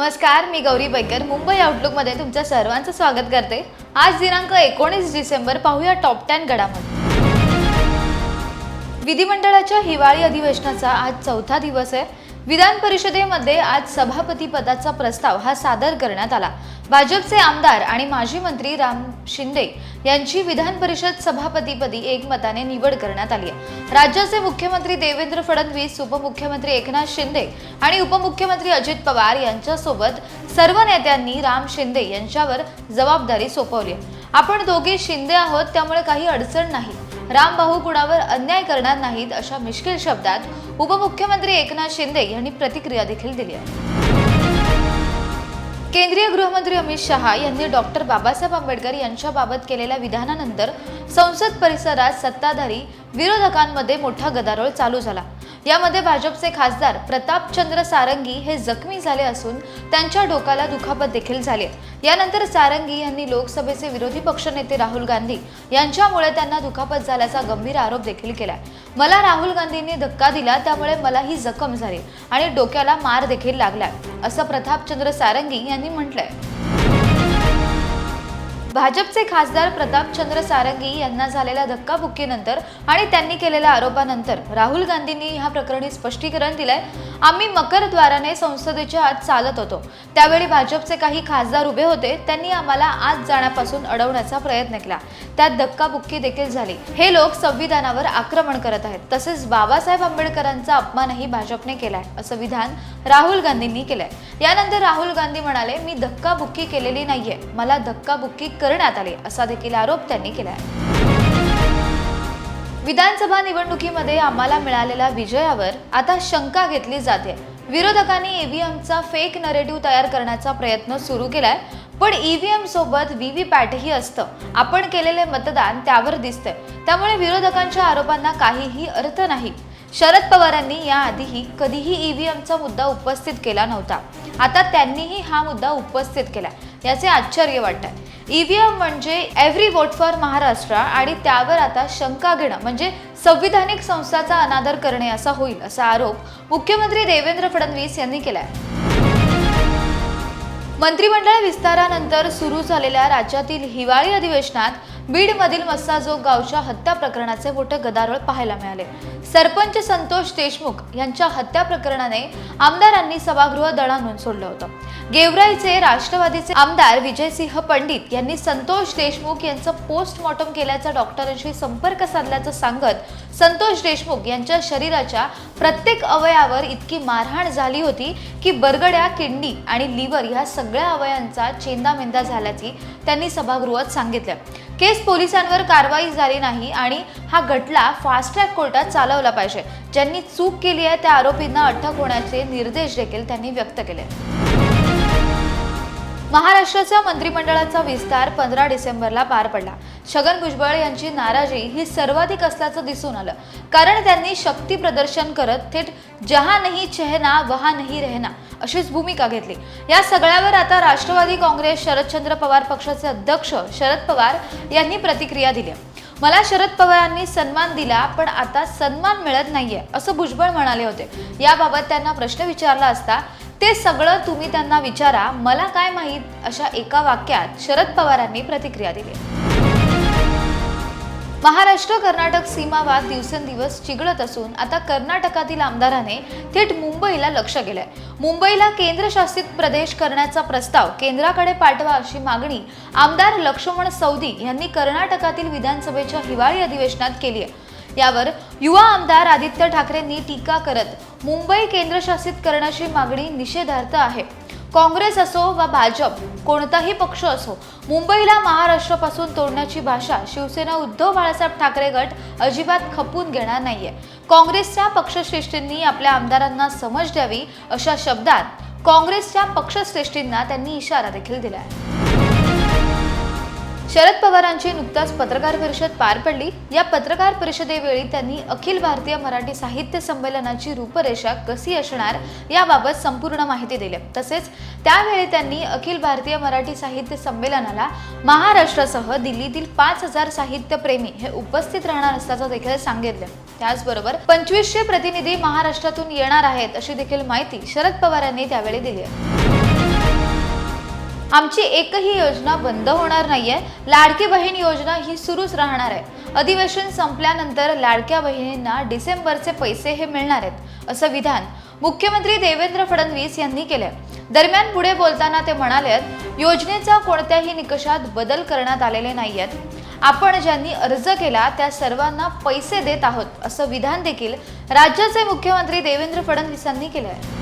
नमस्कार मी गौरी बैकर. मुंबई आउटलुकमध्ये तुमचं सर्वांचं स्वागत करते. आज दिनांक एकोणीस डिसेंबर पाहूया टॉप टेन घडामोडी. विधिमंडळाच्या हिवाळी अधिवेशनाचा आज चौथा दिवस आहे. विधान परिषदेमध्ये आज सभापती पदाचा प्रस्ताव हा सादर करण्यात आला. भाजपचे आमदार आणि माजी मंत्री राम शिंदे यांची विधान परिषद सभापतीपदी एकमताने निवड करण्यात आली आहे. राज्याचे मुख्यमंत्री देवेंद्र फडणवीस उपमुख्यमंत्री एकनाथ शिंदे आणि उपमुख्यमंत्री अजित पवार यांच्यासोबत सर्व नेत्यांनी राम शिंदे यांच्यावर जबाबदारी सोपवली आपण दोघे शिंदे आहोत त्यामुळे काही अडचण नाही. रामभाऊ कुणावर अन्याय करणार नाहीत अशा मिश्किल शब्दात उपमुख्यमंत्री एकनाथ शिंदे यांनी प्रतिक्रिया देखील दिली आहे. केंद्रीय गृहमंत्री अमित शहा यांनी डॉक्टर बाबासाहेब आंबेडकर यांच्याबाबत केलेल्या विधानानंतर संसद परिसरात सत्ताधारी विरोधकांमध्ये मोठा गदारोळ चालू झाला. यामध्ये भाजपचे खासदार प्रतापचंद्र सारंगी हे जखमी झाले असून त्यांच्या डोक्याला दुखापत देखील झाली यानंतर सारंगी यांनी लोकसभेचे विरोधी पक्षनेते राहुल गांधी यांच्यामुळे त्यांना दुखापत झाल्याचा गंभीर आरोप देखील केलाय. मला राहुल गांधींनी धक्का दिला त्यामुळे मला ही जखम झाली आणि डोक्याला मार देखील लागलाय असं प्रतापचंद्र सारंगी यांनी म्हटलंय. भाजपचे खासदार प्रतापचंद्र सारंगी यांना झालेल्या धक्काबुक्कीनंतर आणि त्यांनी केलेल्या आरोपानंतर राहुल गांधींनी ह्या प्रकरणी स्पष्टीकरण दिलंय. आम्ही मकरद्वाराने संसदेच्या आत चालत होतो. त्यावेळी भाजपचे काही खासदार उभे होते. त्यांनी आम्हाला आत जाण्यापासून अडवण्याचा प्रयत्न केला. त्यात धक्काबुक्की देखील झाली. हे लोक संविधानावर आक्रमण करत आहेत. तसेच बाबासाहेब आंबेडकरांचा अपमानही भाजपने केलाय असं विधान राहुल गांधींनी केलंय. यानंतर राहुल गांधी म्हणाले मी धक्काबुक्की केलेली नाहीये. मला धक्काबुक्की करण्यात आले असा देखील आरोप त्यांनी केला आहे विधानसभा निवडणुकीमध्ये आम्हाला मिळालेल्या विजयावर आता शंका घेतली जाते. विरोधकांनी ईव्हीएमचा फेक नरेटिव्ह तयार करण्याचा प्रयत्न सुरू केलाय पण ईव्हीएम सोबत व्हीव्हीपॅटही असतं. आपण केलेले मतदान त्यावर दिसतंय. त्यामुळे विरोधकांच्या आरोपांना काहीही अर्थ नाही. शरद पवारांनी याआधीही कधीही ईव्हीएमचा मुद्दा उपस्थित केला नव्हता. आता त्यांनीही हा मुद्दा उपस्थित केला याचे आश्चर्य वाटतंय. ईव्हीएम म्हणजे एव्हरी वोट फॉर महाराष्ट्र आणि त्यावर आता शंका घेणं म्हणजे संविधानिक संस्थाचा अनादर करणे असा होईल असा आरोप मुख्यमंत्री देवेंद्र फडणवीस यांनी केलाय. मंत्रिमंडळ विस्तारानंतर सुरू झालेल्या राज्यातील हिवाळी अधिवेशनात बीडमधील मस्साजोग गावच्या हत्या प्रकरणाचे मोठे गदारोळ पाहायला मिळाले. सरपंच संतोष देशमुख यांच्या हत्या प्रकरणाने आमदारांनी सभागृह दणानून सोडलं होतं. गेवराईचे राष्ट्रवादीचे आमदार विजयसिंह पंडित यांनी संतोष देशमुख यांचं पोस्टमॉर्टम केल्याचा डॉक्टरांशी संपर्क साधल्याचं सांगत संतोष देशमुख यांच्या शरीराच्या प्रत्येक अवयावर इतकी मारहाण झाली होती की बरगड्या किडनी आणि लिव्हर ह्या सगळ्या अवयांचा चेंदामेंदा झाल्याची त्यांनी सभागृहात सांगितलं. केस पोलिसांवर कारवाई झाली नाही आणि हा घटला फास्ट ट्रॅक कोर्टात चालवला पाहिजे. ज्यांनी चूक केली आहे त्या आरोपींना अटक होण्याचे निर्देश देखील त्यांनी व्यक्त केले. महाराष्ट्राच्या मंत्रिमंडळाचा विस्तार पंधरा डिसेंबरला पार पडला. छगन भुजबळ यांची नाराजी ही सर्वाधिक असल्याचं दिसून आलं. कारण त्यांनी शक्ती प्रदर्शन करत थेट जहा नाही चेहना वहा नाही रहना अशीच भूमिका घेतली. या सगळ्यावर आता राष्ट्रवादी काँग्रेस शरदचंद्र पवार पक्षाचे अध्यक्ष शरद पवार यांनी प्रतिक्रिया दिली. मला शरद पवारांनी सन्मान दिला पण आता सन्मान मिळत नाहीये असं भुजबळ म्हणाले होते. याबाबत त्यांना प्रश्न विचारला असता ते सगळं तुम्ही त्यांना विचारा मला काय माहीत? अशा एका वाक्यात शरद पवारांनी प्रतिक्रिया दिली. महाराष्ट्र कर्नाटक सीमा वाद दिवसेंदिवस चिघळत असून आता कर्नाटकातील आमदाराने थेट मुंबईला लक्ष केलंय. मुंबईला केंद्रशासित प्रदेश करण्याचा प्रस्ताव केंद्राकडे पाठवा अशी मागणी आमदार लक्ष्मण सौदी यांनी कर्नाटकातील विधानसभेच्या हिवाळी अधिवेशनात केली आहे यावर युवा आमदार आदित्य ठाकरेंनी टीका करत मुंबई केंद्रशासित करण्याची मागणी निषेधार्थ आहे. काँग्रेस असो वा भाजप कोणताही पक्ष असो मुंबईला महाराष्ट्रापासून तोडण्याची भाषा शिवसेना उद्धव बाळासाहेब ठाकरे गट अजिबात खपून घेणार नाहीये. काँग्रेसच्या पक्षश्रेष्ठींनी आपल्या आमदारांना समज द्यावी अशा शब्दात काँग्रेसच्या पक्षश्रेष्ठींना त्यांनी इशारा देखील दिला आहे शरद पवारांची नुकताच पत्रकार परिषद पार पडली. या पत्रकार परिषदेवेळी त्यांनी अखिल भारतीय मराठी साहित्य संमेलनाची रूपरेषा कशी असणार याबाबत संपूर्ण माहिती दिली. तसेच त्यावेळी त्यांनी अखिल भारतीय मराठी साहित्य संमेलनाला महाराष्ट्रासह दिल्लीतील पाच हजार साहित्यप्रेमी हे उपस्थित राहणार असल्याचं देखील सांगितलं. त्याचबरोबर पंचवीसशे प्रतिनिधी महाराष्ट्रातून येणार आहेत अशी देखील माहिती शरद पवारांनी त्यावेळी दिली आहे. आमची एकही योजना बंद होणार नाहीये. लाडकी बहीण योजना ही सुरूच राहणार आहे. अधिवेशन संपल्यानंतर लाडक्या बहिणींना डिसेंबरचे पैसे हे मिळणार आहेत असं विधान मुख्यमंत्री देवेंद्र फडणवीस यांनी केलंय. दरम्यान पुढे बोलताना ते म्हणाले योजनेचा कोणत्याही निकषात बदल करण्यात आलेले नाही आहेत आपण ज्यांनी अर्ज केला त्या सर्वांना पैसे देत आहोत असं विधान देखील राज्याचे मुख्यमंत्री देवेंद्र फडणवीस यांनी केलं आहे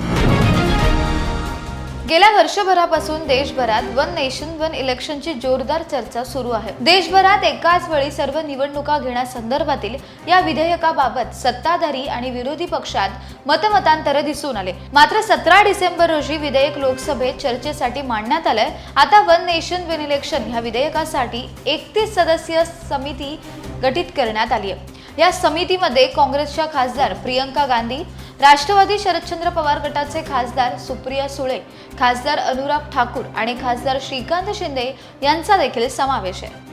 गेल्या वर्षभरापासून देशभरात वन नेशन वन इलेक्शनची जोरदार चर्चा सुरू आहे. देशभरात एकाच वेळी सर्व निवडणुका घेण्यासंदर्भातील या विधेयकाबाबत सत्ताधारी आणि विरोधी पक्षात मतमतांतर दिसून आले. मात्र सतरा डिसेंबर रोजी विधेयक लोकसभेत चर्चेसाठी मांडण्यात आलंय. आता वन नेशन वन इलेक्शन ह्या विधेयकासाठी एकतीस सदस्यीय समिती गठीत करण्यात आली आहे या समितीमध्ये काँग्रेसच्या खासदार प्रियंका गांधी राष्ट्रवादी शरदचंद्र पवार गटाचे खासदार सुप्रिया सुळे खासदार अनुराग ठाकूर आणि खासदार श्रीकांत शिंदे यांचा देखील समावेश आहे.